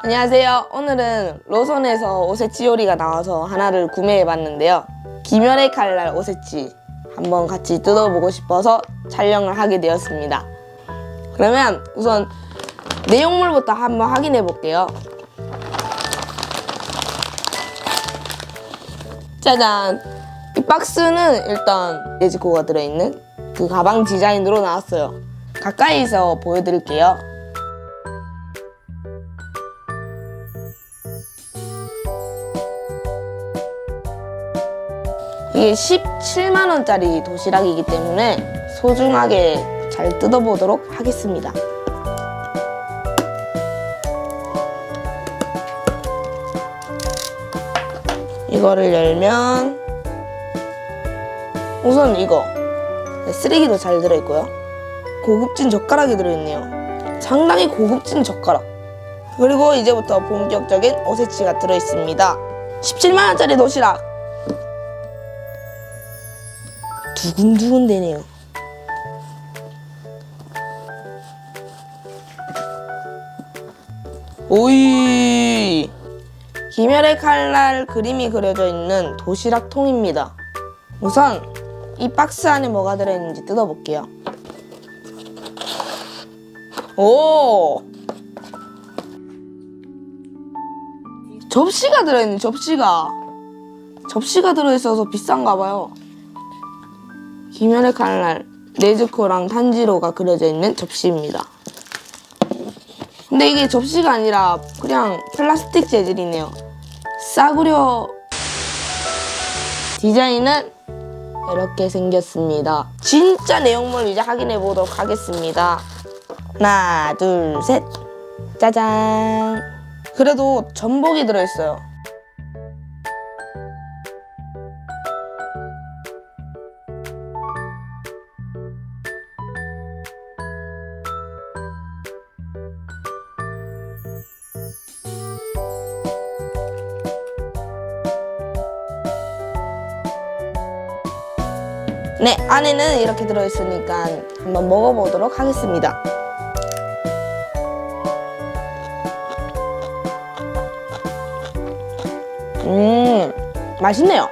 안녕하세요. 오늘은 로선에서 오세치 요리가 나와서 하나를 구매해봤는데요. 김열의 칼날 오세치 한번 같이 뜯어보고 싶어서 촬영을 하게 되었습니다. 그러면 우선 내용물부터 한번 확인해 볼게요. 짜잔! 이 박스는 일단 네즈코가 들어있는 그 가방 디자인으로 나왔어요. 가까이서 보여드릴게요. 이게 17만 원짜리 도시락이기 때문에 소중하게 잘 뜯어보도록 하겠습니다. 이거를 열면 우선 이거 쓰레기도 잘 들어있고요. 고급진 젓가락이 들어있네요. 상당히 고급진 젓가락. 그리고 이제부터 본격적인 오세치가 들어있습니다. 17만원짜리 도시락. 두근두근 되네요. 오이! 김열의 칼날 그림이 그려져 있는 도시락 통입니다. 우선 이 박스 안에 뭐가 들어있는지 뜯어볼게요. 오! 접시가 들어있네, 접시가. 접시가 들어있어서 비싼가 봐요. 김열의 칼날, 네즈코랑 탄지로가 그려져 있는 접시입니다. 근데 이게 접시가 아니라 그냥 플라스틱 재질이네요. 싸구려 디자인은 이렇게 생겼습니다. 진짜 내용물 이제 확인해 보도록 하겠습니다. 하나, 둘, 셋. 짜잔. 그래도 전복이 들어있어요. 네, 안에는 이렇게 들어있으니까 한번 먹어보도록 하겠습니다. 음, 맛있네요.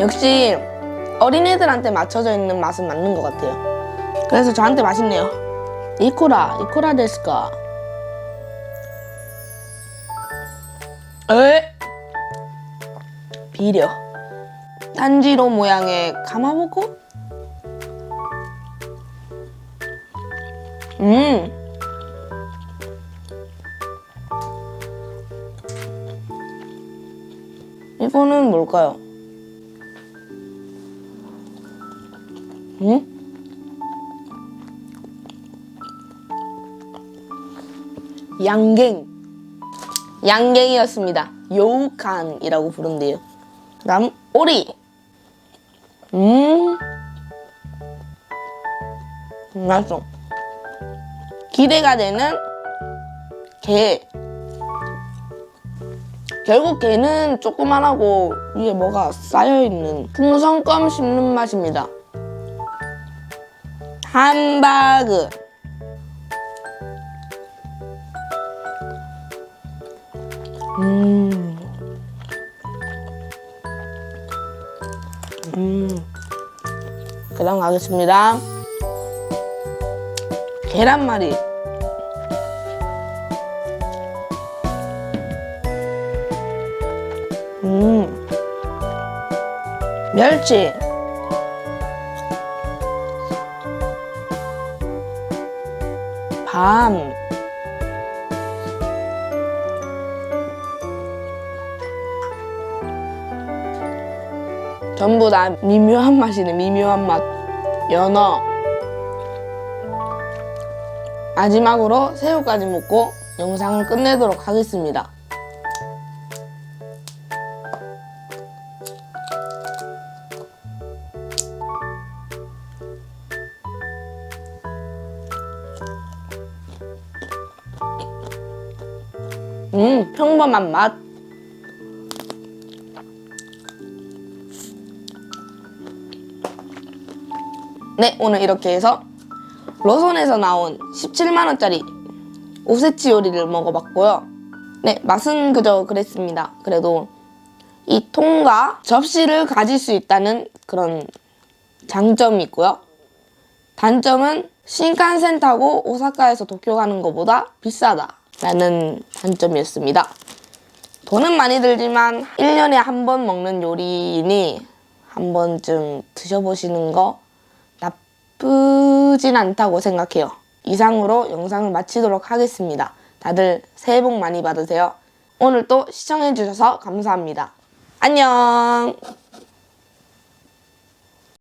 역시 어린애들한테 맞춰져 있는 맛은 맞는 것 같아요. 그래서 저한테 맛있네요. 이코라, 이코라 데스까? 에? 비려. 탄지로 모양의 가마보코? 음. 이거는 뭘까요? 음? 양갱. 양갱이었습니다. 요우칸이라고 부른대요. 그다음 오리. 음. 맛있어. 기대가 되는 게. 결국 게는 조그만하고 위에 뭐가 쌓여있는 풍선껌 씹는 맛입니다. 함바그. 음. 음. 그 다음 가겠습니다. 계란말이. 음. 멸치. 밤. 전부 다 미묘한 맛이네, 미묘한 맛. 연어. 마지막으로 새우까지 먹고 영상을 끝내도록 하겠습니다. 음, 평범한 맛. 네, 오늘 이렇게 해서 로손에서 나온 17만원짜리 오세치 요리를 먹어봤고요. 네, 맛은 그저 그랬습니다. 그래도 이 통과 접시를 가질 수 있다는 그런 장점이 있고요. 단점은 신칸센 타고 오사카에서 도쿄 가는 것보다 비싸다 라는 단점이었습니다. 돈은 많이 들지만 1년에 한 번 먹는 요리이니 한 번쯤 드셔보시는 거 나쁘진 않다고 생각해요. 이상으로 영상을 마치도록 하겠습니다. 다들 새해 복 많이 받으세요. 오늘 또 시청해주셔서 감사합니다. 안녕!